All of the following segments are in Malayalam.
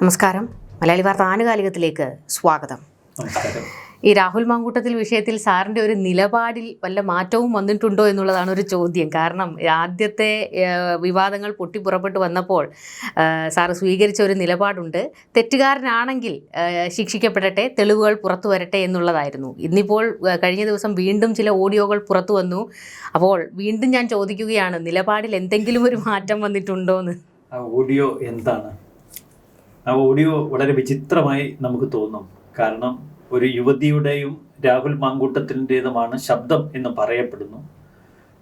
നമസ്കാരം. മലയാളി വാർത്ത ആനുകാലികത്തിലേക്ക് സ്വാഗതം. ഈ രാഹുൽ മാങ്കൂട്ടത്തിൽ വിഷയത്തിൽ സാറിന്റെ ഒരു നിലപാടിൽ വല്ല മാറ്റവും വന്നിട്ടുണ്ടോ എന്നുള്ളതാണ് ഒരു ചോദ്യം. കാരണം ആദ്യത്തെ വിവാദങ്ങൾ പൊട്ടിപ്പുറപ്പെട്ടു വന്നപ്പോൾ സാറ് സ്വീകരിച്ച ഒരു നിലപാടുണ്ട്. തെറ്റുകാരനാണെങ്കിൽ ശിക്ഷിക്കപ്പെടട്ടെ തെളിവുകൾ പുറത്തു വരട്ടെ എന്നുള്ളതായിരുന്നു. ഇന്നിപ്പോൾ കഴിഞ്ഞ ദിവസം വീണ്ടും ചില ഓഡിയോകൾ പുറത്തു വന്നു. അപ്പോൾ വീണ്ടും ഞാൻ ചോദിക്കുകയാണ് നിലപാടിൽ എന്തെങ്കിലും ഒരു മാറ്റം വന്നിട്ടുണ്ടോ എന്ന് ഓഡിയോ എന്താണ്? ആ ഓഡിയോ വളരെ വിചിത്രമായി നമുക്ക് തോന്നും. കാരണം ഒരു യുവതിയുടെയും രാഹുൽ മാങ്കൂട്ടത്തിന്റെതുമാണ് ശബ്ദം എന്ന് പറയപ്പെടുന്നു.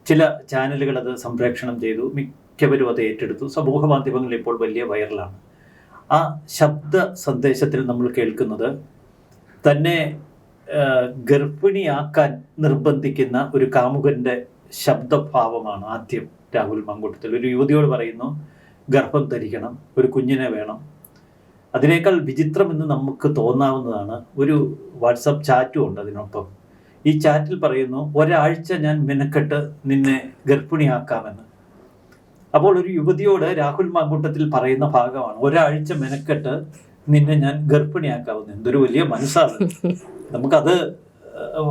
ചില ചാനലുകൾ അത് സംപ്രേക്ഷണം ചെയ്തു. മിക്കവരും അത് ഏറ്റെടുത്തു. സമൂഹ മാധ്യമങ്ങളിൽ ഇപ്പോൾ വലിയ വൈറലാണ് ആ ശബ്ദ സന്ദേശത്തിൽ നമ്മൾ കേൾക്കുന്നത് തന്നെ ഗർഭിണിയാക്കാൻ നിർബന്ധിക്കുന്ന ഒരു കാമുകന്റെ ശബ്ദഭാവമാണ് ആദ്യം രാഹുൽ മാങ്കൂട്ടത്തിൽ. ഒരു യുവതിയോട് പറയുന്നു ഗർഭം ധരിക്കണം ഒരു കുഞ്ഞിനെ വേണം. അതിനേക്കാൾ വിചിത്രമെന്ന് നമുക്ക് തോന്നാവുന്നതാണ് ഒരു വാട്സപ്പ് ചാറ്റും ഉണ്ട് അതിനൊപ്പം. ഈ ചാറ്റിൽ പറയുന്നു ഒരാഴ്ച ഞാൻ മെനക്കെട്ട് നിന്നെ ഗർഭിണിയാക്കാമെന്ന്. അപ്പോൾ ഒരു യുവതിയോട് രാഹുൽ മാങ്കൂട്ടത്തിൽ പറയുന്ന ഭാഗമാണ് ഒരാഴ്ച മെനക്കെട്ട് നിന്നെ ഞാൻ ഗർഭിണിയാക്കാവുന്നു എന്തൊരു വലിയ മനസ്സാണ്. നമുക്കത്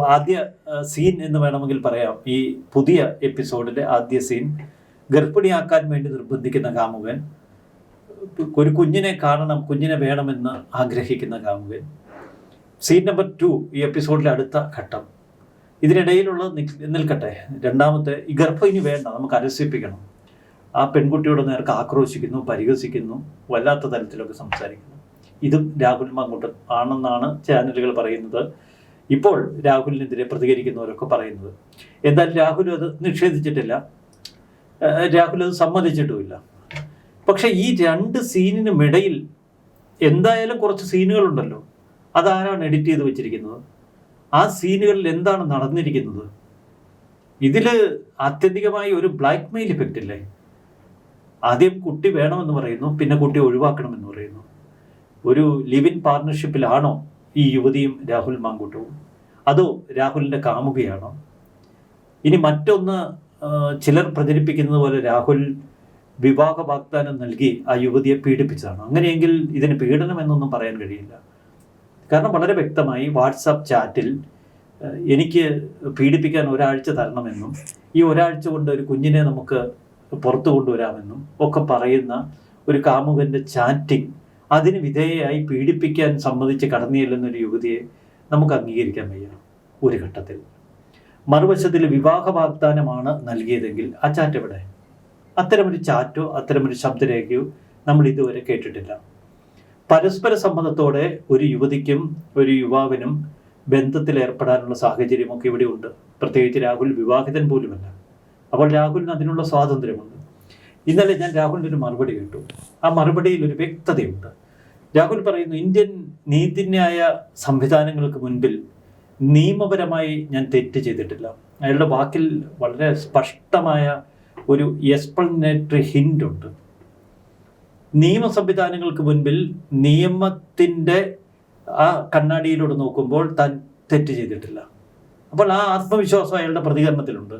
ആദ്യ സീൻ എന്ന് വേണമെങ്കിൽ പറയാം. ഈ പുതിയ എപ്പിസോഡിലെ ആദ്യ സീൻ ഗർഭിണിയാക്കാൻ വേണ്ടി നിർബന്ധിക്കുന്ന കാമുകൻ ഒരു കുഞ്ഞിനെ കാണണം കുഞ്ഞിനെ വേണമെന്ന് ആഗ്രഹിക്കുന്ന കാമുകൻ സീൻ നമ്പർ ടു ഈ എപ്പിസോഡിലെ അടുത്ത ഘട്ടം. ഇതിനിടയിലുള്ള നിൽക്കട്ടെ. രണ്ടാമത്തെ ഈ ഗർഭം ഇനി വേണ്ട നമുക്ക് അലസിപ്പിക്കണം ആ പെൺകുട്ടിയോട് നേർക്ക് ആക്രോശിക്കുന്നു പരിഹസിക്കുന്നു വല്ലാത്ത തരത്തിലൊക്കെ സംസാരിക്കുന്നു. ഇതും രാഹുൽ മാങ്കൂട്ടം ആണെന്നാണ് ചാനലുകൾ പറയുന്നത്. ഇപ്പോൾ രാഹുലിനെതിരെ പ്രതികരിക്കുന്നവരൊക്കെ പറയുന്നത്. എന്തായാലും രാഹുൽ അത് നിഷേധിച്ചിട്ടില്ല. രാഹുൽ അത് സമ്മതിച്ചിട്ടുമില്ല. പക്ഷെ ഈ രണ്ട് സീനിനും ഇടയിൽ എന്തായാലും കുറച്ച് സീനുകളുണ്ടല്ലോ. അതാരാണ് എഡിറ്റ് ചെയ്ത് വെച്ചിരിക്കുന്നത്? ആ സീനുകളിൽ എന്താണ് നടന്നിരിക്കുന്നത്? ഇതിൽ ആത്യന്തികമായി ഒരു ബ്ലാക്ക് മെയിൽ ഇഫക്റ്റ് ഇല്ലേ ആദ്യം കുട്ടി വേണമെന്ന് പറയുന്നു പിന്നെ കുട്ടി ഒഴിവാക്കണമെന്ന് പറയുന്നു. ഒരു ലിവ് ഇൻ പാർട്ണർഷിപ്പിലാണോ ഈ യുവതിയും രാഹുൽ മാങ്കൂട്ടവും? അതോ രാഹുലിന്റെ കാമുകയാണോ? ഇനി മറ്റൊന്ന് ചിലർ പ്രചരിപ്പിക്കുന്നത് പോലെ രാഹുൽ വിവാഹ വാഗ്ദാനം നൽകി ആ യുവതിയെ പീഡിപ്പിച്ചതാണ്. അങ്ങനെയെങ്കിൽ ഇതിന് പീഡനം എന്നൊന്നും പറയാൻ കഴിയില്ല. കാരണം വളരെ വ്യക്തമായി വാട്സാപ്പ് ചാറ്റിൽ എനിക്ക് പീഡിപ്പിക്കാൻ ഒരാഴ്ച തരണമെന്നും ഈ ഒരാഴ്ച കൊണ്ട് ഒരു കുഞ്ഞിനെ നമുക്ക് പുറത്തു കൊണ്ടുവരാമെന്നും ഒക്കെ പറയുന്ന ഒരു കാമുകന്റെ ചാറ്റിംഗ് അതിന് വിധേയയായി പീഡിപ്പിക്കാൻ സമ്മതിച്ച് കടന്നു ഒരു യുവതിയെ നമുക്ക് അംഗീകരിക്കാൻ വയ്യ ഒരു ഘട്ടത്തിൽ. മറുവശത്തിൽ വിവാഹ വാഗ്ദാനമാണ് നൽകിയതെങ്കിൽ ആ ചാറ്റ് എവിടെ? അത്തരമൊരു ചാറ്റോ അത്തരമൊരു ശബ്ദരേഖയോ നമ്മൾ ഇതുവരെ കേട്ടിട്ടില്ല. പരസ്പര സമ്മതത്തോടെ ഒരു യുവതിക്കും ഒരു യുവാവിനും ബന്ധത്തിൽ ഏർപ്പെടാനുള്ള സാഹചര്യമൊക്കെ ഇവിടെ ഉണ്ട്. പ്രത്യേകിച്ച് രാഹുൽ വിവാഹിതൻ പോലുമല്ല. അപ്പോൾ രാഹുലിന് അതിനുള്ള സ്വാതന്ത്ര്യമുണ്ട്. ഇന്നലെ ഞാൻ രാഹുലിന്റെ ഒരു മറുപടി കേട്ടു. ആ മറുപടിയിൽ ഒരു വ്യക്തതയുണ്ട്. രാഹുൽ പറയുന്നു ഇന്ത്യൻ നീതിന്യായ സംവിധാനങ്ങൾക്ക് മുൻപിൽ നിയമപരമായി ഞാൻ തെറ്റ് ചെയ്തിട്ടില്ല. അയാളുടെ വാക്കിൽ വളരെ സ്പഷ്ടമായ ഒരു എക്സ്പ്ലനേറ്ററി ഹിന്റ് ഉണ്ട്. നിയമ സംവിധാനങ്ങൾക്ക് മുൻപിൽ നിയമത്തിന്റെ ആ കണ്ണാടിയിലൂടെ നോക്കുമ്പോൾ താൻ തെറ്റ് ചെയ്തിട്ടില്ല. അപ്പോൾ ആ ആത്മവിശ്വാസം അയാളുടെ പ്രതികരണത്തിലുണ്ട്.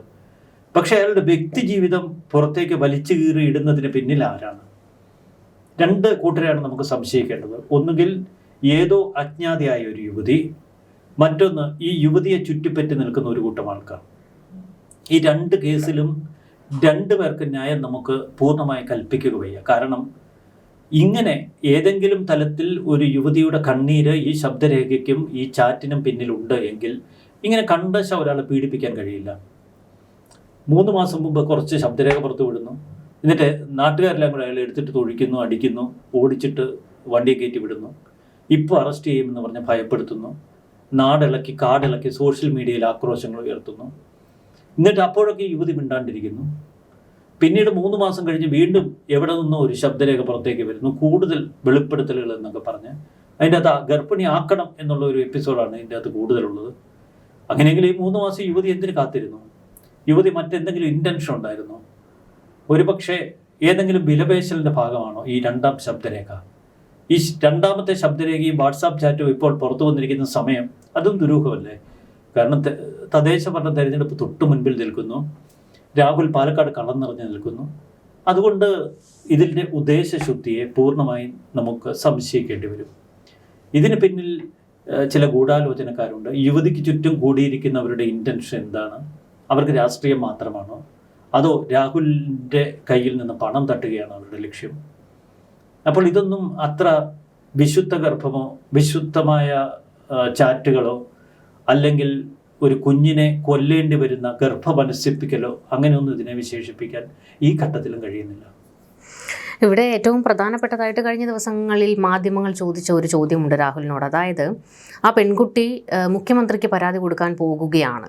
പക്ഷെ അയാളുടെ വ്യക്തി ജീവിതം പുറത്തേക്ക് വലിച്ചു കീറി ഇടുന്നതിന് പിന്നിൽ ആരാണ്? രണ്ട് കൂട്ടരെയാണ് നമുക്ക് സംശയിക്കേണ്ടത്. ഒന്നുകിൽ ഏതോ അജ്ഞാതിയായ ഒരു യുവതി മറ്റൊന്ന് ഈ യുവതിയെ ചുറ്റിപ്പറ്റി നിൽക്കുന്ന ഒരു കൂട്ടം ആൾക്കാർ. ഈ രണ്ട് കേസിലും രണ്ടു പേർക്ക് ന്യായം നമുക്ക് പൂർണമായി കൽപ്പിക്കുക വയ്യ. കാരണം ഇങ്ങനെ ഏതെങ്കിലും തലത്തിൽ ഒരു യുവതിയുടെ കണ്ണീര് ഈ ശബ്ദരേഖയ്ക്കും ഈ ചാറ്റിനും പിന്നിലുണ്ട് എങ്കിൽ ഇങ്ങനെ കണ്ടശ ഒരാളെ പീഡിപ്പിക്കാൻ കഴിയില്ല. മൂന്ന് മാസം മുമ്പ് കുറച്ച് ശബ്ദരേഖ പുറത്തു വിടുന്നു. എന്നിട്ട് നാട്ടുകാരെല്ലാം കൂടെ അയാൾ എടുത്തിട്ട് തൊഴിക്കുന്നു അടിക്കുന്നു ഓടിച്ചിട്ട് വണ്ടി കയറ്റി വിടുന്നു. ഇപ്പോൾ അറസ്റ്റ് ചെയ്യുമെന്ന് പറഞ്ഞ് ഭയപ്പെടുത്തുന്നു. നാടിളക്കി കാടിളക്കി സോഷ്യൽ മീഡിയയിൽ ആക്രോശങ്ങൾ ഉയർത്തുന്നു. എന്നിട്ട് അപ്പോഴൊക്കെ യുവതി മിണ്ടാണ്ടിരിക്കുന്നു. പിന്നീട് മൂന്ന് മാസം കഴിഞ്ഞ് വീണ്ടും എവിടെ നിന്നോ ഒരു ശബ്ദരേഖ പുറത്തേക്ക് വരുന്നു. കൂടുതൽ വെളിപ്പെടുത്തലുകൾ എന്നൊക്കെ പറഞ്ഞ് അതിന്റെ അകത്ത് ഗർഭിണി ആക്കണം എന്നുള്ള ഒരു എപ്പിസോഡാണ് ഇതിന്റെ അകത്ത് കൂടുതലുള്ളത്. അങ്ങനെയെങ്കിൽ ഈ മൂന്ന് മാസം യുവതി എന്തിനു കാത്തിരുന്നു? യുവതി മറ്റെന്തെങ്കിലും ഇന്റൻഷൻ ഉണ്ടായിരുന്നോ? ഒരുപക്ഷെ ഏതെങ്കിലും വിലപേശലിന്റെ ഭാഗമാണോ ഈ രണ്ടാം ശബ്ദരേഖ? ഈ രണ്ടാമത്തെ ശബ്ദരേഖയും വാട്സാപ്പ് ചാറ്റും ഇപ്പോൾ പുറത്തു വന്നിരിക്കുന്ന സമയം അതും ദുരൂഹമല്ലേ? കാരണം തദ്ദേശ ഭരണ തെരഞ്ഞെടുപ്പ് തൊട്ടു മുൻപിൽ നിൽക്കുന്നു. രാഹുൽ പാലക്കാട് കളം നിറഞ്ഞു നിൽക്കുന്നു. അതുകൊണ്ട് ഇതിന്റെ ഉദ്ദേശശുദ്ധിയെ പൂർണമായും നമുക്ക് സംശയിക്കേണ്ടി വരും. ഇതിന് പിന്നിൽ ചില ഗൂഢാലോചനക്കാരുണ്ട്. യുവതിക്ക് ചുറ്റും കൂടിയിരിക്കുന്നവരുടെ ഇന്റൻഷൻ എന്താണ്? അവർക്ക് രാഷ്ട്രീയം മാത്രമാണോ? അതോ രാഹുലിന്റെ കയ്യിൽ നിന്ന് പണം തട്ടുകയാണ് അവരുടെ ലക്ഷ്യം? അപ്പോൾ ഇതൊന്നും അത്ര വിശുദ്ധ ഗർഭമോ വിശുദ്ധമായ ചാറ്റുകളോ അല്ലെങ്കിൽ ഒരു കുഞ്ഞിനെ കൊല്ലേണ്ടി വരുന്ന ഗർഭമനസിപ്പിക്കലോ അങ്ങനെയൊന്നും ഇതിനെ വിശേഷിപ്പിക്കാൻ ഈ ഘട്ടത്തിലും കഴിയുന്നില്ല. ഇവിടെ ഏറ്റവും പ്രധാനപ്പെട്ടതായിട്ട് കഴിഞ്ഞ ദിവസങ്ങളിൽ മാധ്യമങ്ങൾ ചോദിച്ച ഒരു ചോദ്യമുണ്ട് രാഹുലിനോട്. അതായത് ആ പെൺകുട്ടി മുഖ്യമന്ത്രിക്ക് പരാതി കൊടുക്കാൻ പോകുകയാണ്.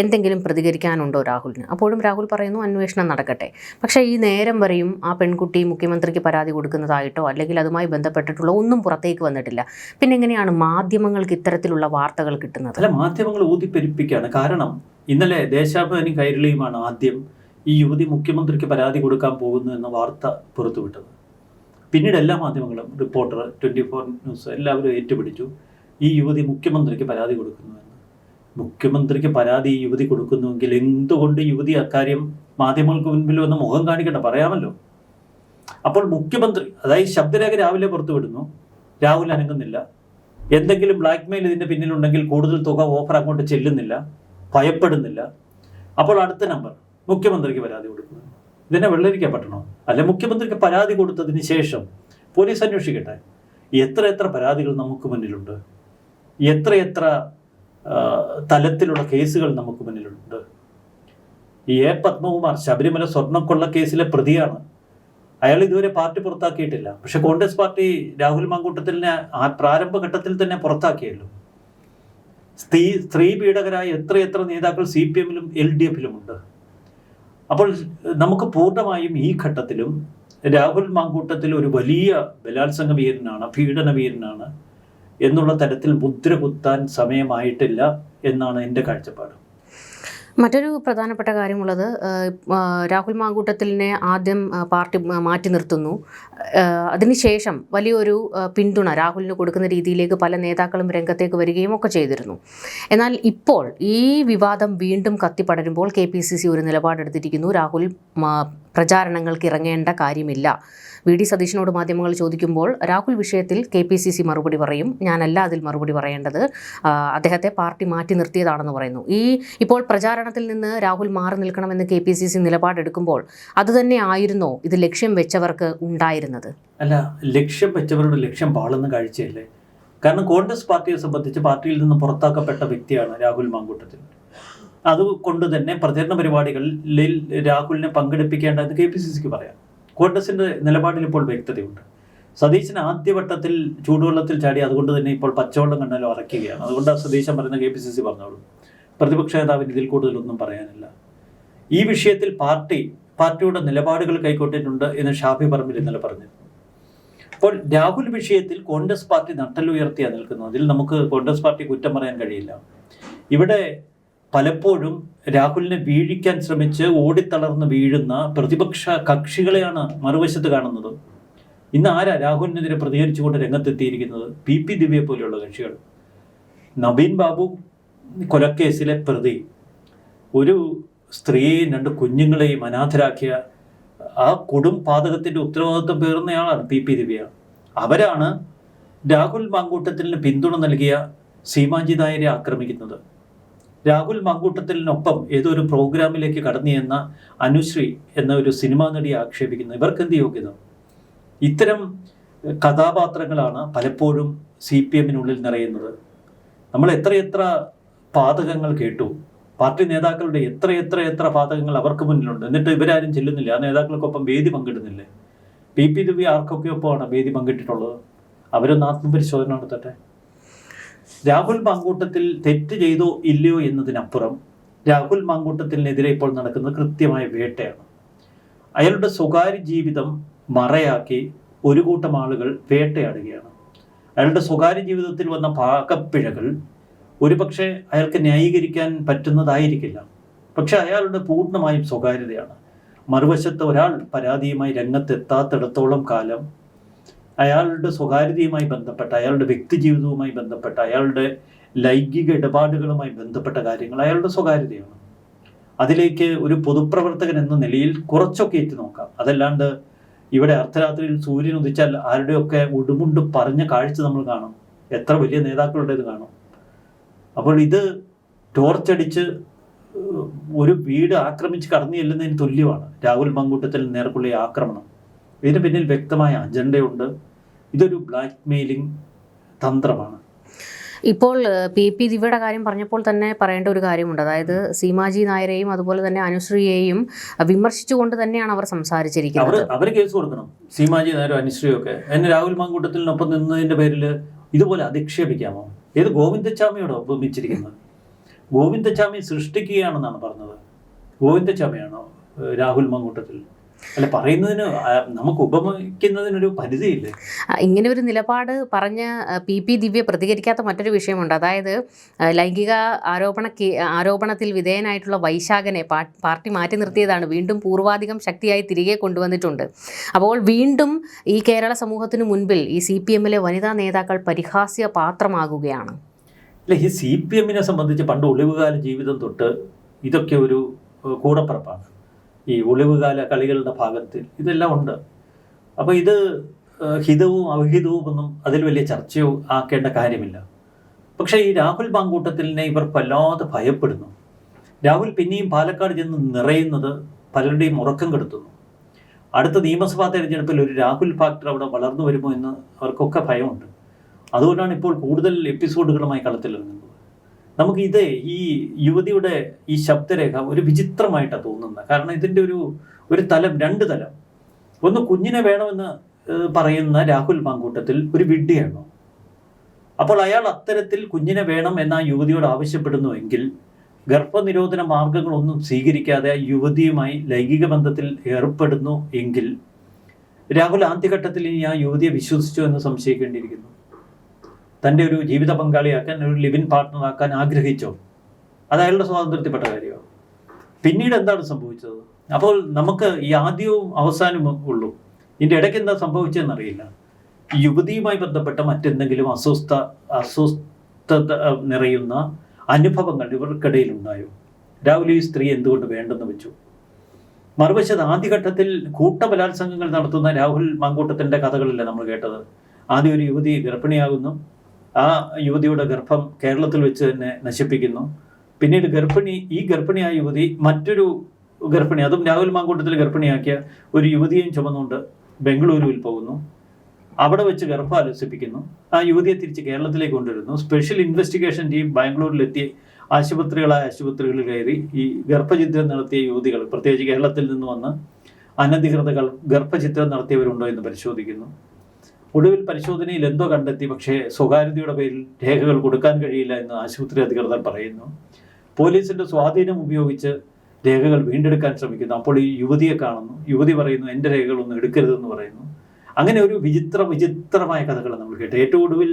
എന്തെങ്കിലും പ്രതികരിക്കാനുണ്ടോ രാഹുലിന്? അപ്പോഴും രാഹുൽ പറയുന്നു അന്വേഷണം നടക്കട്ടെ. പക്ഷേ ഈ നേരം വരെയും ആ പെൺകുട്ടി മുഖ്യമന്ത്രിക്ക് പരാതി കൊടുക്കുന്നതായിട്ടോ അല്ലെങ്കിൽ അതുമായി ബന്ധപ്പെട്ടിട്ടുള്ള ഒന്നും പുറത്തേക്ക് വന്നിട്ടില്ല. പിന്നെ എങ്ങനെയാണ് മാധ്യമങ്ങൾക്ക് ഇത്തരത്തിലുള്ള വാർത്തകൾ കിട്ടുന്നത്? അല്ല മാധ്യമങ്ങൾ ഊതിപ്പെരിപ്പിക്കുകയാണ്. കാരണം ഇന്നലെ ദേശാഭിമാനി കൈരളിയുമാണ് ആദ്യം ഈ യുവതി മുഖ്യമന്ത്രിക്ക് പരാതി കൊടുക്കാൻ പോകുന്നു എന്ന വാർത്ത പുറത്തുവിട്ടത്. പിന്നീട് എല്ലാ മാധ്യമങ്ങളും റിപ്പോർട്ടർ ട്വന്റി ഫോർ ന്യൂസ് എല്ലാവരും ഏറ്റുപിടിച്ചു ഈ യുവതി മുഖ്യമന്ത്രിക്ക് പരാതി കൊടുക്കുന്നുവെന്ന് മുഖ്യമന്ത്രിക്ക് പരാതി യുവതി കൊടുക്കുന്നുവെങ്കിൽ എന്തുകൊണ്ട് യുവതി അക്കാര്യം മാധ്യമങ്ങൾക്ക് മുൻപിൽ വന്ന് മുഖം കാണിക്കണ്ട? പറയാമല്ലോ. അപ്പോൾ മുഖ്യമന്ത്രി അതായത് ശബ്ദരേഖ രാവിലെ പുറത്തുവിടുന്നു. രാഹുൽ അനങ്ങുന്നില്ല. എന്തെങ്കിലും ബ്ലാക്ക് മെയിൽ ഇതിന്റെ പിന്നിലുണ്ടെങ്കിൽ കൂടുതൽ തുക ഓഫർ അങ്ങോട്ട് ചെല്ലുന്നില്ല. ഭയപ്പെടുന്നില്ല. അപ്പോൾ അടുത്ത നമ്പർ മുഖ്യമന്ത്രിക്ക് പരാതി കൊടുക്കുന്നു. ഇതിനെ വെള്ളരിക്കാൻ പറ്റണോ അല്ല മുഖ്യമന്ത്രിക്ക് പരാതി കൊടുത്തതിന് ശേഷം പോലീസ് അന്വേഷിക്കട്ടെ. എത്ര എത്ര പരാതികൾ നമുക്ക് മുന്നിലുണ്ട്? എത്ര എത്ര തലത്തിലുള്ള കേസുകൾ നമുക്ക് മുന്നിലുണ്ട്. ഈ എ പത്മകുമാർ ശബരിമല സ്വർണക്കൊള്ള കേസിലെ പ്രതിയാണ്. അയാൾ ഇതുവരെ പാർട്ടി പുറത്താക്കിയിട്ടില്ല. പക്ഷെ കോൺഗ്രസ് പാർട്ടി രാഹുൽ മാങ്കൂട്ടത്തിനെ ആ പ്രാരംഭഘട്ടത്തിൽ തന്നെ പുറത്താക്കിയല്ലോ. സ്ത്രീ സ്ത്രീ പീഡകരായ എത്രയെത്ര നേതാക്കൾ സി പി എമ്മിലും എൽ ഡി എഫിലും ഉണ്ട് അപ്പോൾ നമുക്ക് പൂർണമായും ഈ ഘട്ടത്തിലും രാഹുൽ മാങ്കൂട്ടത്തിൽ ഒരു വലിയ ബലാത്സംഗ വീരനാണ് പീഡന വീരനാണ് എന്നുള്ള തരത്തിൽ മുദ്ര കുത്താൻ സമയമായിട്ടില്ല എന്നാണ് എന്റെ കാഴ്ചപ്പാട്. മറ്റൊരു പ്രധാനപ്പെട്ട കാര്യമുള്ളത് രാഹുൽ മാങ്കൂട്ടത്തിലിനെ ആദ്യം പാർട്ടി മാറ്റി നിർത്തുന്നു. അതിനുശേഷം വലിയൊരു പിന്തുണ രാഹുലിന് കൊടുക്കുന്ന രീതിയിലേക്ക് പല നേതാക്കളും രംഗത്തേക്ക് വരികയും ഒക്കെ ചെയ്തിരുന്നു. എന്നാൽ ഇപ്പോൾ ഈ വിവാദം വീണ്ടും കത്തിപ്പടരുമ്പോൾ കെ പി സി സി ഒരു നിലപാടെടുത്തിരിക്കുന്നു. രാഹുൽ പ്രചാരണങ്ങൾക്ക് ഇറങ്ങേണ്ട കാര്യമില്ല. വി ഡി സതീശനോട് മാധ്യമങ്ങൾ ചോദിക്കുമ്പോൾ രാഹുൽ വിഷയത്തിൽ കെ പി സി സി മറുപടി പറയും. ഞാനല്ല അതിൽ മറുപടി പറയേണ്ടത്. അദ്ദേഹത്തെ പാർട്ടി മാറ്റി നിർത്തിയതാണെന്ന് പറയുന്നു. ഈ ഇപ്പോൾ പ്രചാരണത്തിൽ നിന്ന് രാഹുൽ മാറി നിൽക്കണമെന്ന് കെ പി സി സി നിലപാടെടുക്കുമ്പോൾ അതുതന്നെ ആയിരുന്നോ ഇത് ലക്ഷ്യം വെച്ചവർക്ക് ഉണ്ടായിരുന്നത്? അല്ല ലക്ഷ്യം വെച്ചവരുടെ ലക്ഷ്യം പാളുന്ന കാഴ്ചയല്ലേ? കാരണം കോൺഗ്രസ് പാർട്ടിയെ സംബന്ധിച്ച് പാർട്ടിയിൽ നിന്ന് പുറത്താക്കപ്പെട്ട വ്യക്തിയാണ് രാഹുൽ മാങ്കൂട്ടത്തിൽ. അതുകൊണ്ട് തന്നെ പ്രചരണ പരിപാടികളിൽ രാഹുലിനെ പങ്കെടുപ്പിക്കേണ്ടതെന്ന് കെ പി സി സിക്ക് പറയാം. കോൺഗ്രസിന്റെ നിലപാടിൽ ഇപ്പോൾ വ്യക്തതയുണ്ട്. സതീശൻ ആദ്യവട്ടത്തിൽ ചൂടുവെള്ളത്തിൽ ചാടി അതുകൊണ്ട് തന്നെ ഇപ്പോൾ പച്ചവെള്ളം കണ്ടാലും അറയ്ക്കുകയാണ്. അതുകൊണ്ട് സതീശൻ പറയുന്ന കെ പി സി സി പറഞ്ഞോളൂ. പ്രതിപക്ഷ നേതാവിന് ഇതിൽ കൂടുതലൊന്നും പറയാനില്ല. ഈ വിഷയത്തിൽ പാർട്ടി പാർട്ടിയുടെ നിലപാടുകൾ കൈക്കൊണ്ടിട്ടുണ്ട് എന്ന് ഷാഫി പറമ്പിൽ ഇന്നലെ പറഞ്ഞു അപ്പോൾ രാഹുൽ വിഷയത്തിൽ കോൺഗ്രസ് പാർട്ടി നട്ടലുയർത്തിയാണ് നിൽക്കുന്നത്. അതിൽ നമുക്ക് കോൺഗ്രസ് പാർട്ടി കുറ്റം പറയാൻ കഴിയില്ല. ഇവിടെ പലപ്പോഴും രാഹുലിനെ വീഴിക്കാൻ ശ്രമിച്ച് ഓടിത്തളർന്ന് വീഴുന്ന പ്രതിപക്ഷ കക്ഷികളെയാണ് മറുവശത്ത് കാണുന്നത്. ഇന്ന് ആരാ രാഹുലിനെതിരെ പ്രതികരിച്ചുകൊണ്ട് രംഗത്തെത്തിയിരിക്കുന്നത്? പി പി ദിവ്യ പോലെയുള്ള കക്ഷികൾ. നബീൻ ബാബു കൊലക്കേസിലെ പ്രതി. ഒരു സ്ത്രീയെയും രണ്ട് കുഞ്ഞുങ്ങളെയും അനാഥരാക്കിയ ആ കൊടും പാതകത്തിന്റെ ഉത്തരവാദിത്വം പേറുന്നയാളാണ് പി പി ദിവ്യ. അവരാണ് രാഹുൽ മാങ്കൂട്ടത്തിന് പിന്തുണ നൽകിയ സീമാഞ്ചിതായരെ ആക്രമിക്കുന്നത്. രാഹുൽ മാങ്കൂട്ടത്തിനൊപ്പം ഏതോ ഒരു പ്രോഗ്രാമിലേക്ക് കടന്നു ചെന്ന അനുശ്രീ എന്ന ഒരു സിനിമാ നടിയെ ആക്ഷേപിക്കുന്നു. ഇവർക്ക് എന്ത് യോഗ്യത? ഇത്തരം കഥാപാത്രങ്ങളാണ് പലപ്പോഴും സി പി എമ്മിനുള്ളിൽ നിറയുന്നത്. നമ്മൾ എത്രയെത്ര പാതകങ്ങൾ കേട്ടു. പാർട്ടി നേതാക്കളുടെ എത്ര എത്ര എത്ര പാതകങ്ങൾ അവർക്ക് മുന്നിലുണ്ട്. എന്നിട്ട് ഇവരാരും ചെല്ലുന്നില്ല. ആ നേതാക്കൾക്കൊപ്പം വേദി പങ്കിടുന്നില്ലേ? പി പി ദുബി ആർക്കൊക്കെ ഒപ്പമാണ് വേദി പങ്കിട്ടിട്ടുള്ളത്? അവരൊന്ന് ആത്മപരിശോധന നടത്തട്ടെ? രാഹുൽ മാങ്കൂട്ടത്തിൽ തെറ്റ് ചെയ്തോ ഇല്ലയോ എന്നതിനപ്പുറം രാഹുൽ മാങ്കൂട്ടത്തിനെതിരെ ഇപ്പോൾ നടക്കുന്നത് കൃത്യമായ വേട്ടയാണ്. അയാളുടെ സ്വകാര്യ ജീവിതം മറയാക്കി ഒരു കൂട്ടം ആളുകൾ വേട്ടയാടുകയാണ്. അയാളുടെ സ്വകാര്യ ജീവിതത്തിൽ വന്ന പാകപ്പിഴകൾ ഒരുപക്ഷെ അയാൾക്ക് ന്യായീകരിക്കാൻ പറ്റുന്നതായിരിക്കില്ല. പക്ഷെ അയാളുടെ പൂർണമായും സ്വകാര്യതയാണ്. മറുവശത്ത് ഒരാൾ പരാതിയുമായി രംഗത്തെത്താത്തിടത്തോളം കാലം അയാളുടെ സ്വകാര്യതയുമായി ബന്ധപ്പെട്ട അയാളുടെ വ്യക്തിജീവിതവുമായി ബന്ധപ്പെട്ട അയാളുടെ ലൈംഗിക ഇടപാടുകളുമായി ബന്ധപ്പെട്ട കാര്യങ്ങൾ അയാളുടെ സ്വകാര്യതയാണ്. അതിലേക്ക് ഒരു പൊതുപ്രവർത്തകൻ എന്ന നിലയിൽ കുറച്ചൊക്കെ എത്തി നോക്കാം. അതല്ലാണ്ട് ഇവിടെ അർദ്ധരാത്രിയിൽ സൂര്യൻ ഉദിച്ചാൽ ആരുടെയൊക്കെ ഉടുമുണ്ട് പറഞ്ഞ കാഴ്ച നമ്മൾ കാണും. എത്ര വലിയ നേതാക്കളുടേത് കാണും. അപ്പോൾ ഇത് ടോർച്ചടിച്ച് ഒരു വീട് ആക്രമിച്ച് കടന്നു ചെല്ലുന്നതിന് തുല്യമാണ്. രാഹുൽ മങ്കൂട്ടത്തിൽ നേർക്കുള്ള ആക്രമണം. ഇതിന് പിന്നിൽ വ്യക്തമായ അജണ്ടയുണ്ട്. ഇതൊരു ബ്ലാക്ക് മെയിലിംഗ് തന്ത്രമാണ്. ഇപ്പോൾ പി. പി. ദിവ്യയുടെ കാര്യം പറഞ്ഞപ്പോൾ തന്നെ പറയേണ്ട ഒരു കാര്യമുണ്ട്. അതായത് സീമാജി നായരെയും അതുപോലെ തന്നെ അനുശ്രീയെയും വിമർശിച്ചുകൊണ്ട് തന്നെയാണ് അവർ സംസാരിച്ചിരിക്കുന്നത്. അവർ കേസ് കൊടുക്കണം. സീമാജി നായരും അനുശ്രീയൊക്കെ എന്നെ രാഹുൽ മാങ്കൂട്ടത്തിനൊപ്പം നിന്നതിന്റെ പേരിൽ ഇതുപോലെ അധിക്ഷേപിക്കാമോ? ഏത് ഗോവിന്ദച്ചാമിയോട് ഉപമിച്ചിരിക്കുന്നത് ഗോവിന്ദച്ചാമി സൃഷ്ടിക്കുകയാണെന്നാണ് പറഞ്ഞത്. ഗോവിന്ദച്ചാമിയാണോ രാഹുൽ മാങ്കൂട്ടത്തിൽ? അല്ല പറയുന്നതിന് നമുക്ക് ഉപമിക്കുന്നതിനൊരു പരിധിയില്ലേ? ഇങ്ങനെ ഒരു നിലപാട് പറഞ്ഞ പി പി ദിവ്യ പ്രതികരിക്കാത്ത മറ്റൊരു വിഷയമുണ്ട്. അതായത് ലൈംഗിക ആരോപണ ആരോപണത്തിൽ വിധേയനായിട്ടുള്ള വൈശാഖനെ പാർട്ടി മാറ്റി നിർത്തിയതാണ്. വീണ്ടും പൂർവാധികം ശക്തിയായി തിരികെ കൊണ്ടുവന്നിട്ടുണ്ട്. അപ്പോൾ വീണ്ടും ഈ കേരള സമൂഹത്തിന് മുൻപിൽ ഈ സി പി എമ്മിലെ വനിതാ നേതാക്കൾ പരിഹാസ്യ പാത്രമാകുകയാണ്. അല്ല ഈ സി പി എമ്മിനെ സംബന്ധിച്ച് പണ്ട് ഒളിവുകാല ജീവിതം തൊട്ട് ഇതൊക്കെ ഒരു കൂടപ്പിറപ്പാണ്. ഈ ഒളിവുകാല കളികളുടെ ഭാഗത്തിൽ ഇതെല്ലാം ഉണ്ട്. അപ്പോൾ ഇത് ഹിതവും അവിഹിതവും ഒന്നും അതിൽ വലിയ ചർച്ചയോ ആക്കേണ്ട കാര്യമില്ല. പക്ഷേ ഈ രാഹുൽ മാങ്കൂട്ടത്തിലിനെ ഇവർ വല്ലാതെ ഭയപ്പെടുന്നു. രാഹുൽ പിന്നെയും പാലക്കാട് ചെന്ന് നിറയുന്നത് പലരുടെയും ഉറക്കം കെടുത്തുന്നു. അടുത്ത നിയമസഭാ തെരഞ്ഞെടുപ്പിൽ ഒരു രാഹുൽ ഫാക്ടർ അവിടെ വളർന്നു വരുമോ എന്ന് അവർക്കൊക്കെ ഭയമുണ്ട്. അതുകൊണ്ടാണ് ഇപ്പോൾ കൂടുതൽ എപ്പിസോഡുകളുമായി കളത്തിലിറങ്ങുന്നത്. നമുക്ക് ഇത് ഈ യുവതിയുടെ ഈ ശബ്ദരേഖ ഒരു വിചിത്രമായിട്ടാണ് തോന്നുന്നത്. കാരണം ഇതിന്റെ ഒരു ഒരു തലം രണ്ട് തലം. ഒന്ന് കുഞ്ഞിനെ വേണമെന്ന് പറയുന്ന രാഹുൽ മാങ്കൂട്ടത്തിൽ ഒരു വിഡ്ഢിയാണോ? അപ്പോൾ അയാൾ അത്തരത്തിൽ കുഞ്ഞിനെ വേണം എന്ന യുവതിയോട് ആവശ്യപ്പെടുന്നുവെങ്കിൽ ഗർഭനിരോധന മാർഗങ്ങളൊന്നും സ്വീകരിക്കാതെ യുവതിയുമായി ലൈംഗിക ബന്ധത്തിൽ ഏർപ്പെടുന്നു എങ്കിൽ രാഹുൽ ആദ്യഘട്ടത്തിൽ ഇനി ആ യുവതിയെ വിശ്വസിച്ചു എന്ന് സംശയിക്കേണ്ടിയിരിക്കുന്നു. തന്റെ ഒരു ജീവിത പങ്കാളിയാക്കാൻ ഒരു ലിവിൻ പാർട്ട്ണറാക്കാൻ ആഗ്രഹിച്ചോ? അത് അയാളുടെ സ്വാതന്ത്ര്യത്തിൽപ്പെട്ട കാര്യമാണ് പിന്നീട് എന്താണ് സംഭവിച്ചത്? അപ്പോൾ നമുക്ക് ഈ ആദ്യവും അവസാനവും ഉള്ളൂ. ഇതിന്റെ ഇടയ്ക്ക് എന്താ സംഭവിച്ചതെന്നറിയില്ല. യുവതിയുമായി ബന്ധപ്പെട്ട മറ്റെന്തെങ്കിലും അസ്വസ്ഥ അസ്വസ്ഥത നിറയുന്ന അനുഭവങ്ങൾ ഇവർക്കിടയിൽ ഉണ്ടായോ? രാഹുൽ ഈ സ്ത്രീ എന്തുകൊണ്ട് വേണ്ടെന്ന് വെച്ചു? മറുവശത്ത് ആദ്യഘട്ടത്തിൽ കൂട്ടബലാത്സംഗങ്ങൾ നടത്തുന്ന രാഹുൽ മാങ്കൂട്ടത്തിന്റെ കഥകളല്ലേ നമ്മൾ കേട്ടത്? ആദ്യം ഒരു യുവതി ഗർഭിണിയാകുന്നു. ആ യുവതിയുടെ ഗർഭം കേരളത്തിൽ വെച്ച് തന്നെ നശിപ്പിക്കുന്നു. പിന്നീട് ഗർഭിണി ഈ ഗർഭിണിയായ യുവതി മറ്റൊരു ഗർഭിണി അതും രാഹുൽ മാങ്കൂട്ടത്തിൽ ഗർഭിണിയാക്കിയ ഒരു യുവതിയെയും ചുമന്നുകൊണ്ട് ബംഗളൂരുവിൽ പോകുന്നു. അവിടെ വെച്ച് ഗർഭം ഗർഭാലസിപ്പിക്കുന്നു. ആ യുവതിയെ തിരിച്ച് കേരളത്തിലേക്ക് കൊണ്ടുവരുന്നു. സ്പെഷ്യൽ ഇൻവെസ്റ്റിഗേഷൻ ടീം ബാംഗ്ലൂരിലെത്തി ആശുപത്രികളായ ആശുപത്രികളിൽ കയറി ഈ ഗർഭചിത്രം നടത്തിയ യുവതികൾ പ്രത്യേകിച്ച് കേരളത്തിൽ നിന്ന് വന്ന് അനധികൃത ഗർഭചിത്രം നടത്തിയവരുണ്ടോ എന്ന് പരിശോധിക്കുന്നു. ഒടുവിൽ പരിശോധനയിൽ എന്തോ കണ്ടെത്തി പക്ഷേ സ്വകാര്യതയുടെ പേരിൽ രേഖകൾ കൊടുക്കാൻ കഴിയില്ല എന്ന് ആശുപത്രി അധികൃതർ പറയുന്നു. പോലീസിന്റെ സ്വാധീനം ഉപയോഗിച്ച് രേഖകൾ വീണ്ടെടുക്കാൻ ശ്രമിക്കുന്നു. അപ്പോൾ ഈ യുവതിയെ കാണുന്നു. യുവതി പറയുന്നു എന്റെ രേഖകളൊന്നും എടുക്കരുതെന്ന് പറയുന്നു. അങ്ങനെ ഒരു വിചിത്ര വിചിത്രമായ കഥകൾ നമ്മൾ കേട്ടു. ഏറ്റവും ഒടുവിൽ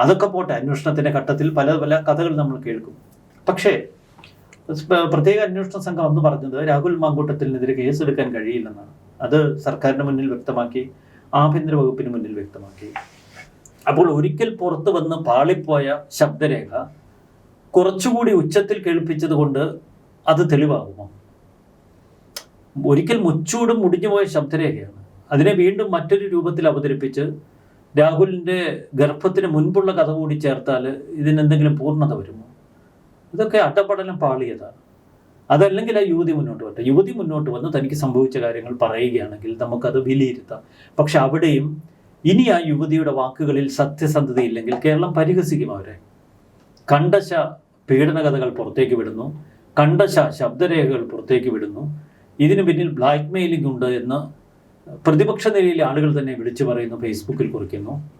അതൊക്കെ പോട്ടെ അന്വേഷണത്തിന്റെ ഘട്ടത്തിൽ പല പല കഥകൾ നമ്മൾ കേൾക്കും. പക്ഷേ പ്രത്യേക അന്വേഷണ സംഘം അന്ന് പറഞ്ഞത് രാഹുൽ മാങ്കൂട്ടത്തിനെതിരെ കേസെടുക്കാൻ കഴിയില്ലെന്നാണ്. അത് സർക്കാരിന് മുന്നിൽ വ്യക്തമാക്കി ആഭ്യന്തര വകുപ്പിന് മുന്നിൽ വ്യക്തമാക്കി. അപ്പോൾ ഒരിക്കൽ പുറത്തു വന്ന് പാളിപ്പോയ ശബ്ദരേഖ കുറച്ചുകൂടി ഉച്ചത്തിൽ കേൾപ്പിച്ചത് കൊണ്ട് അത് തെളിവാകുമോ? ഒരിക്കൽ മുച്ചൂടും മുടിഞ്ഞുപോയ ശബ്ദരേഖയാണ്. അതിനെ വീണ്ടും മറ്റൊരു രൂപത്തിൽ അവതരിപ്പിച്ച് രാഹുലിന്റെ ഗർഭത്തിന് മുൻപുള്ള കഥ കൂടി ചേർത്താൽ ഇതിനെന്തെങ്കിലും പൂർണത വരുമോ? ഇതൊക്കെ അട്ടപ്പടലം പാളിയതാണ്. അതല്ലെങ്കിൽ ആ യുവതി മുന്നോട്ട് വരട്ടെ. യുവതി മുന്നോട്ട് വന്ന് തനിക്ക് സംഭവിച്ച കാര്യങ്ങൾ പറയുകയാണെങ്കിൽ നമുക്കത് വിലയിരുത്താം. പക്ഷെ അവിടെയും ഇനി ആ യുവതിയുടെ വാക്കുകളിൽ സത്യസന്ധതയില്ലെങ്കിൽ കേരളം പരിഹസിക്കും അവരെ. കണ്ടശ പീഡന കഥകൾ പുറത്തേക്ക് വിടുന്നു. കണ്ടശ ശബ്ദരേഖകൾ പുറത്തേക്ക് വിടുന്നു. ഇതിന് പിന്നിൽ ബ്ലാക്ക് മെയിലിംഗ് ഉണ്ട് എന്ന് പ്രതിപക്ഷ നിലയിലെ ആളുകൾ തന്നെ വിളിച്ചു പറയുന്നു ഫേസ്ബുക്കിൽ കുറിക്കുന്നു.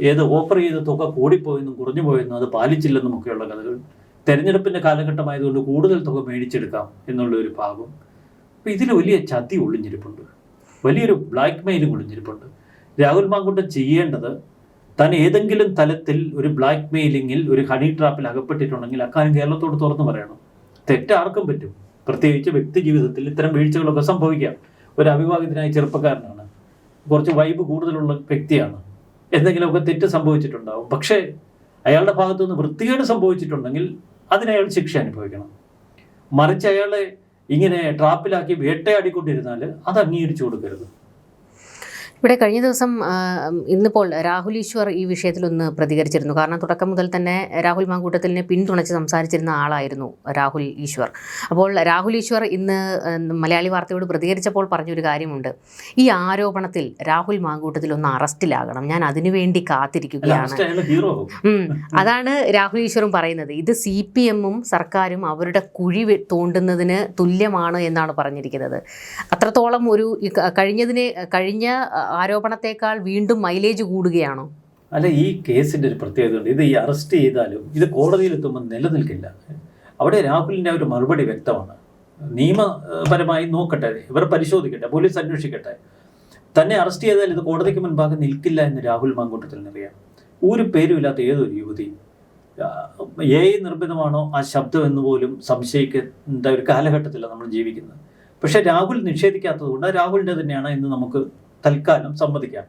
ഏത് ഓഫർ ചെയ്ത തുക കൂടിപ്പോയെന്നും കുറഞ്ഞു പോയെന്നും അത് പാലിച്ചില്ലെന്നും ഒക്കെയുള്ള കഥകൾ. തെരഞ്ഞെടുപ്പിന്റെ കാലഘട്ടമായതുകൊണ്ട് കൂടുതൽ തുക മേടിച്ചെടുക്കാം എന്നുള്ള ഒരു ഭാഗം അപ്പൊ ഇതിൽ വലിയ ചതി ഒളിഞ്ഞിരിപ്പുണ്ട്. വലിയൊരു ബ്ലാക്ക് മെയിലും ഒളിഞ്ഞിരിപ്പുണ്ട്. രാഹുൽ മാങ്കുണ്ടൻ ചെയ്യേണ്ടത് താൻ ഏതെങ്കിലും തലത്തിൽ ഒരു ബ്ലാക്ക് മെയിലിങ്ങിൽ ഒരു ഹണി ട്രാപ്പിൽ അകപ്പെട്ടിട്ടുണ്ടെങ്കിൽ അക്കാര്യം കേരളത്തോട് തുറന്നു പറയണം. തെറ്റാർക്കും പറ്റും. പ്രത്യേകിച്ച് വ്യക്തി ജീവിതത്തിൽ ഇത്തരം വീഴ്ചകളൊക്കെ സംഭവിക്കാം. ഒരു അവിവാഹിതനായ ചെറുപ്പക്കാരനാണ്. കുറച്ച് വൈബ് കൂടുതലുള്ള വ്യക്തിയാണ്. എന്തെങ്കിലുമൊക്കെ തെറ്റ് സംഭവിച്ചിട്ടുണ്ടാവും. പക്ഷേ അയാളുടെ ഭാഗത്തുനിന്ന് വൃത്തികേട് സംഭവിച്ചിട്ടുണ്ടെങ്കിൽ അതിന് അയാൾ ശിക്ഷ അനുഭവിക്കണം. മറിച്ച് അയാളെ ഇങ്ങനെ ട്രാപ്പിലാക്കി വേട്ടയാടിക്കൊണ്ടിരുന്നാൽ അത് അംഗീകരിച്ചു കൊടുക്കരുത്. ഇവിടെ കഴിഞ്ഞ ദിവസം ഇന്നിപ്പോൾ രാഹുൽ ഈശ്വർ ഈ വിഷയത്തിലൊന്ന് പ്രതികരിച്ചിരുന്നു. കാരണം തുടക്കം മുതൽ തന്നെ രാഹുൽ മാങ്കൂട്ടത്തിലിനെ പിന്തുണച്ച് സംസാരിച്ചിരുന്ന ആളായിരുന്നു രാഹുൽ ഈശ്വർ. അപ്പോൾ രാഹുൽ ഈശ്വർ ഇന്ന് മലയാളി വാർത്തയോട് പ്രതികരിച്ചപ്പോൾ പറഞ്ഞൊരു കാര്യമുണ്ട്. ഈ ആരോപണത്തിൽ രാഹുൽ മാങ്കൂട്ടത്തിൽ ഒന്ന് അറസ്റ്റിലാകണം. ഞാൻ അതിനുവേണ്ടി കാത്തിരിക്കുകയാണ്. അതാണ് രാഹുൽ ഈശ്വറും പറയുന്നത്. ഇത് സി പി എമ്മും സർക്കാരും അവരുടെ കുഴി തോണ്ടുന്നതിന് തുല്യമാണ് എന്നാണ് പറഞ്ഞിരിക്കുന്നത്. അത്രത്തോളം ഒരു കഴിഞ്ഞതിനെ കഴിഞ്ഞ ആരോപണത്തെക്കാൾ വീണ്ടും മൈലേജ് കൂടുകയാണോ? അല്ല ഈ കേസിന്റെ ഒരു പ്രത്യേകത ഉണ്ട് ഇത് ഈ അറസ്റ്റ് ചെയ്താലും ഇത് കോടതിയിൽ കോടതിയിലെത്തുമ്പോൾ നിലനിൽക്കില്ല. അവിടെ രാഹുലിന്റെ ഒരു മറുപടി വ്യക്തമാണ്. നിയമപരമായി നോക്കട്ടെ ഇവർ പരിശോധിക്കട്ടെ പോലീസ് അന്വേഷിക്കട്ടെ. തന്നെ അറസ്റ്റ് ചെയ്താൽ ഇത് കോടതിക്ക് മുൻപാകെ നിൽക്കില്ല എന്ന് രാഹുൽ മാങ്കൂട്ടത്തിനറിയാം ഒരു പേരുമില്ലാത്ത ഏതൊരു യുവതി? ഏ നിർമ്മിതമാണോ? ആ ശബ്ദം എന്ന് പോലും സംശയിക്കേണ്ട ഒരു കാലഘട്ടത്തിലാണ് നമ്മൾ ജീവിക്കുന്നത്. പക്ഷേ രാഹുൽ നിഷേധിക്കാത്തത് കൊണ്ട് രാഹുലിന്റെ തന്നെയാണ് ഇന്ന് നമുക്ക് തൽക്കാലം സമ്മതിക്കാം.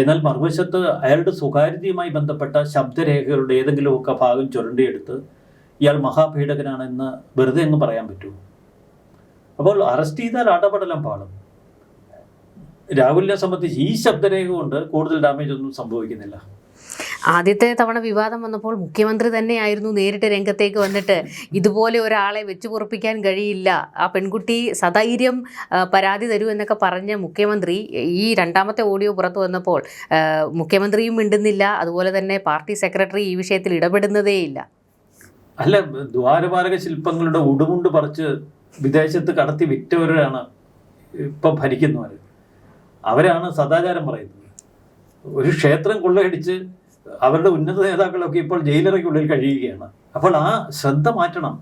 എന്നാൽ മറുവശത്ത് അയാളുടെ സ്വകാര്യതയുമായി ബന്ധപ്പെട്ട ശബ്ദരേഖകളുടെ ഏതെങ്കിലുമൊക്കെ ഭാഗം ചുരണ്ടിയെടുത്ത് ഇയാൾ മഹാപീഡകനാണെന്ന് വെറുതെ എന്ന് പറയാൻ പറ്റുമോ അപ്പോൾ അറസ്റ്റ് ചെയ്താൽ അടപടലം പാടും രാഹുലിനെ സംബന്ധിച്ച് ഈ ശബ്ദരേഖ കൊണ്ട് കൂടുതൽ ഡാമേജ് ഒന്നും സംഭവിക്കുന്നില്ല. ആദ്യത്തെ തവണ വിവാദം വന്നപ്പോൾ മുഖ്യമന്ത്രി തന്നെയായിരുന്നു നേരിട്ട് രംഗത്തേക്ക് വന്നിട്ട് ഇതുപോലെ ഒരാളെ വെച്ചുപുറപ്പിക്കാൻ കഴിയില്ല. ആ പെൺകുട്ടി സധൈര്യം പരാതി തരൂ എന്നൊക്കെ പറഞ്ഞ മുഖ്യമന്ത്രി ഈ രണ്ടാമത്തെ ഓഡിയോ പുറത്തു വന്നപ്പോൾ മുഖ്യമന്ത്രിയും മിണ്ടുന്നില്ല. അതുപോലെ തന്നെ പാർട്ടി സെക്രട്ടറി ഈ വിഷയത്തിൽ ഇടപെടുന്നതേയില്ല അല്ല ദ്വാരപാലക ശില്പങ്ങളുടെ ഉടുമുണ്ട് പറിച്ച് വിദേശത്ത് കടത്തി വിറ്റവരാണ് ഇപ്പൊ ഭരിക്കുന്നവർ അവരാണ് സദാചാരം പറയുന്നത്. ഒരു ക്ഷേത്രം കൊള്ളയടിച്ച് അവരുടെ ഉന്നത നേതാക്കളൊക്കെ ഇപ്പോൾ ജയിലറയ്ക്കുള്ളിൽ കഴിയുകയാണ്. അപ്പോൾ ആ ശ്രദ്ധ മാറ്റണം.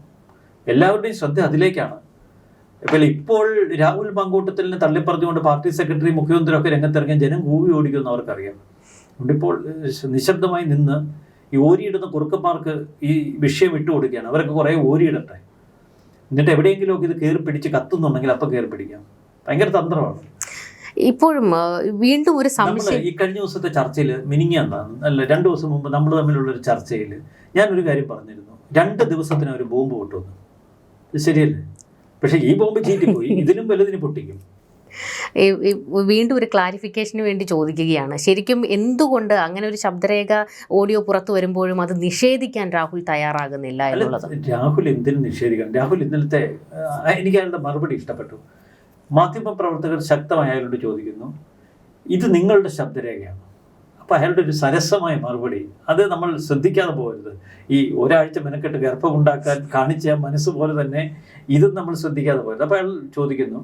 എല്ലാവരുടെയും ശ്രദ്ധ അതിലേക്കാണ്. ഇപ്പോൾ ഇപ്പോൾ രാഹുൽ പങ്കൂട്ടത്തിലിനെ തള്ളിപ്പറഞ്ഞുകൊണ്ട് പാർട്ടി സെക്രട്ടറി മുഖ്യമന്ത്രിയൊക്കെ രംഗത്തിറങ്ങിയ ജനം കൂവി ഓടിക്കുമെന്ന് അവർക്കറിയാം. ഇപ്പോൾ നിശബ്ദമായി നിന്ന് ഈ ഓരിയിടുന്ന കുറുക്കന്മാർക്ക് ഈ വിഷയം ഇട്ടു കൊടുക്കുകയാണ്. അവരൊക്കെ കുറേ ഓരിയിടട്ടെ. എന്നിട്ട് എവിടെയെങ്കിലുമൊക്കെ ഇത് കയറി പിടിച്ച് കത്തുന്നുണ്ടെങ്കിൽ അപ്പം കയറി പിടിക്കാം. ഭയങ്കര തന്ത്രമാണ്. ഇപ്പോഴും വീണ്ടും ഒരു സംശയം ഈ കഴിഞ്ഞ ദിവസത്തെ ചർച്ചയിൽ മിനിങ്ങാന്നാണ് അല്ല രണ്ട് ദിവസം മുമ്പ് നമ്മൾ തമ്മിലുള്ള ഒരു ചർച്ചയിൽ ഒരു കാര്യം പറഞ്ഞിരുന്നു. രണ്ട് ദിവസത്തിന് ഒരു ബോംബ് പൊട്ടുന്നു ശരിയല്ലേ? പക്ഷെ ഈ ബോംബ് ചീറ്റിപ്പോയി ഇതിലും വലുതിന് പൊട്ടിക്കും. വീണ്ടും ഒരു ക്ലാരിഫിക്കേഷന് വേണ്ടി ചോദിക്കുകയാണ്. ശരിക്കും എന്തുകൊണ്ട് അങ്ങനെ ഒരു ശബ്ദരേഖ ഓഡിയോ പുറത്തു വരുമ്പോഴും അത് നിഷേധിക്കാൻ രാഹുൽ തയ്യാറാകുന്നില്ല എന്നുള്ളത്? രാഹുൽ എന്തിനു നിഷേധിക്കാൻ രാഹുൽ ഇന്നലത്തെ എനിക്ക് അയാളുടെ മറുപടി ഇഷ്ടപ്പെട്ടു. മാധ്യമ പ്രവർത്തകർ ശക്തമായി അയാളോട് ചോദിക്കുന്നു ഇത് നിങ്ങളുടെ ശബ്ദരേഖയാണ്. അപ്പോൾ അയാളുടെ ഒരു സരസമായ മറുപടി അത് നമ്മൾ ശ്രദ്ധിക്കാതെ പോകരുത്. ഈ ഒരാഴ്ച മെനക്കെട്ട് ഗർഭമുണ്ടാക്കാൻ കാണിച്ച മനസ്സ് പോലെ തന്നെ ഇതും നമ്മൾ ശ്രദ്ധിക്കാതെ പോകരുത്. അപ്പോൾ അയാൾ ചോദിക്കുന്നു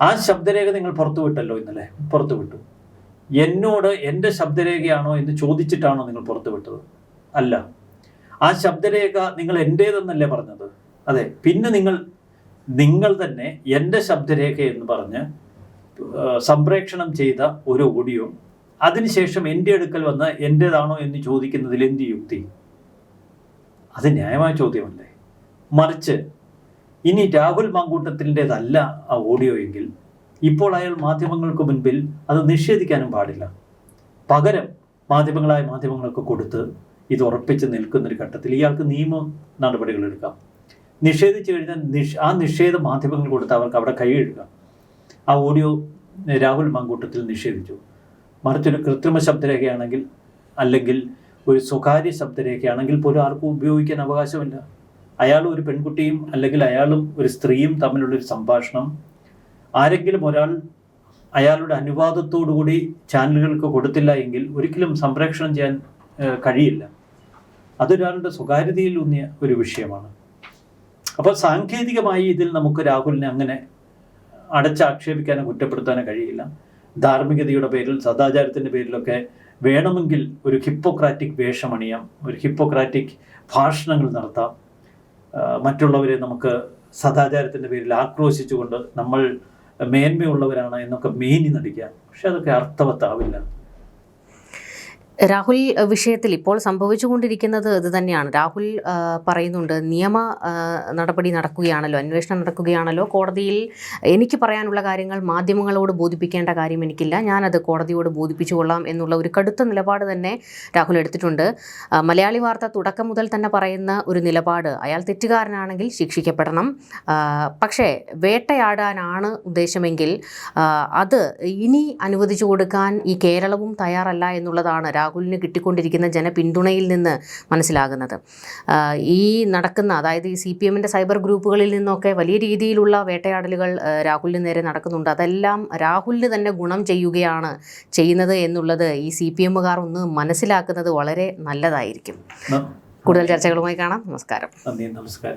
ആ ശബ്ദരേഖ നിങ്ങൾ പുറത്തുവിട്ടല്ലോ ഇന്നലെ? പുറത്തുവിട്ടു എന്നോട് എന്റെ ശബ്ദരേഖയാണോ എന്ന് ചോദിച്ചിട്ടാണോ നിങ്ങൾ പുറത്തുവിട്ടത് അല്ല. ആ ശബ്ദരേഖ നിങ്ങൾ എന്റേതെന്നല്ലേ പറഞ്ഞത്? അതെ. പിന്നെ നിങ്ങൾ നിങ്ങൾ തന്നെ എന്റെ ശബ്ദരേഖ എന്ന് പറഞ്ഞ് സംപ്രേക്ഷണം ചെയ്ത ഒരു ഓഡിയോ അതിനുശേഷം എന്റെ അടുക്കൽ വന്ന് എന്റേതാണോ എന്ന് ചോദിക്കുന്നതിൽ എന്ത് യുക്തി? അത് ന്യായമായ ചോദ്യമല്ലേ? മറിച്ച് ഇനി രാഹുൽ മാങ്കൂട്ടത്തിന്റെതല്ല ആ ഓഡിയോ എങ്കിൽ ഇപ്പോൾ അയാൾ മാധ്യമങ്ങൾക്ക് മുൻപിൽ അത് നിഷേധിക്കാനും പാടില്ല. പകരം മാധ്യമങ്ങളായ മാധ്യമങ്ങൾക്ക് കൊടുത്ത് ഇത് ഉറപ്പിച്ച് നിൽക്കുന്നൊരു ഘട്ടത്തിൽ ഇയാൾക്ക് നിയമ നടപടികൾ എടുക്കാം. നിഷേധിച്ചു കഴിഞ്ഞാൽ നിഷ് ആ നിഷേധ മാധ്യമങ്ങൾ കൊടുത്ത് അവർക്ക് അവിടെ കൈ കഴുകാം ആ ഓഡിയോ രാഹുൽ മങ്കൂട്ടത്തിൽ നിഷേധിച്ചു. മറിച്ചൊരു കൃത്രിമ ശബ്ദരേഖയാണെങ്കിൽ അല്ലെങ്കിൽ ഒരു സ്വകാര്യ ശബ്ദരേഖയാണെങ്കിൽ പോലും ആർക്കും ഉപയോഗിക്കാൻ അവകാശമില്ല. അയാളും ഒരു പെൺകുട്ടിയും അല്ലെങ്കിൽ അയാളും ഒരു സ്ത്രീയും തമ്മിലുള്ള ഒരു സംഭാഷണം. ആരെങ്കിലും ഒരാൾ അയാളുടെ അനുവാദത്തോടുകൂടി ചാനലുകൾക്ക് കൊടുത്തില്ല എങ്കിൽ ഒരിക്കലും സംപ്രേഷണം ചെയ്യാൻ കഴിയില്ല. അതൊരാളുടെ സ്വകാര്യതയിൽ ഊന്നിയ ഒരു വിഷയമാണ്. അപ്പോൾ സാങ്കേതികമായി ഇതിൽ നമുക്ക് രാഹുലിനെ അങ്ങനെ അടച്ചാക്ഷേപിക്കാനോ കുറ്റപ്പെടുത്താനോ കഴിയില്ല. ധാർമ്മികതയുടെ പേരിൽ സദാചാരത്തിന്റെ പേരിലൊക്കെ വേണമെങ്കിൽ ഒരു ഹിപ്പോക്രാറ്റിക് വേഷമണിയാം ഒരു ഹിപ്പോക്രാറ്റിക് ഭാഷണങ്ങൾ നടത്താം. മറ്റുള്ളവരെ നമുക്ക് സദാചാരത്തിന്റെ പേരിൽ ആക്രോശിച്ചുകൊണ്ട് നമ്മൾ മേന്മയുള്ളവരാണ് എന്നൊക്കെ മേനി നടിക്കാം. പക്ഷെ അതൊക്കെ അർത്ഥവത്താവില്ല. രാഹുൽ വിഷയത്തിൽ ഇപ്പോൾ സംഭവിച്ചുകൊണ്ടിരിക്കുന്നത് ഇത് തന്നെയാണ്. രാഹുൽ പറയുന്നുണ്ട് നിയമ നടപടി നടക്കുകയാണല്ലോ അന്വേഷണം നടക്കുകയാണല്ലോ. കോടതിയിൽ എനിക്ക് പറയാനുള്ള കാര്യങ്ങൾ മാധ്യമങ്ങളോട് ബോധിപ്പിക്കേണ്ട കാര്യം എനിക്കില്ല. ഞാനത് കോടതിയോട് ബോധിപ്പിച്ചു കൊള്ളാം എന്നുള്ള ഒരു കടുത്ത നിലപാട് തന്നെ രാഹുൽ എടുത്തിട്ടുണ്ട്. മലയാളി വാർത്ത തുടക്കം മുതൽ തന്നെ പറയുന്ന ഒരു നിലപാട് അയാൾ തെറ്റുകാരനാണെങ്കിൽ ശിക്ഷിക്കപ്പെടണം. പക്ഷേ വേട്ടയാടാനാണ് ഉദ്ദേശമെങ്കിൽ അത് ഇനി അനുവദിച്ചു കൊടുക്കാൻ ഈ കേരളവും തയ്യാറല്ല എന്നുള്ളതാണ് രാഹുലിന് കിട്ടിക്കൊണ്ടിരിക്കുന്ന ജനപിന്തുണയിൽ നിന്ന് മനസ്സിലാകുന്നത്. ഈ നടക്കുന്ന അതായത് ഈ സി പി എമ്മിന്റെ സൈബർ ഗ്രൂപ്പുകളിൽ നിന്നൊക്കെ വലിയ രീതിയിലുള്ള വേട്ടയാടലുകൾ രാഹുലിന് നേരെ നടക്കുന്നുണ്ട്. അതെല്ലാം രാഹുലിന് തന്നെ ഗുണം ചെയ്യുകയാണ് ചെയ്യുന്നത് എന്നുള്ളത് ഈ സി പി എമ്മുകാർ ഒന്ന് മനസ്സിലാക്കുന്നത് വളരെ നല്ലതായിരിക്കും. കൂടുതൽ ചർച്ചകളുമായി കാണാം. നമസ്കാരം. നമസ്കാരം.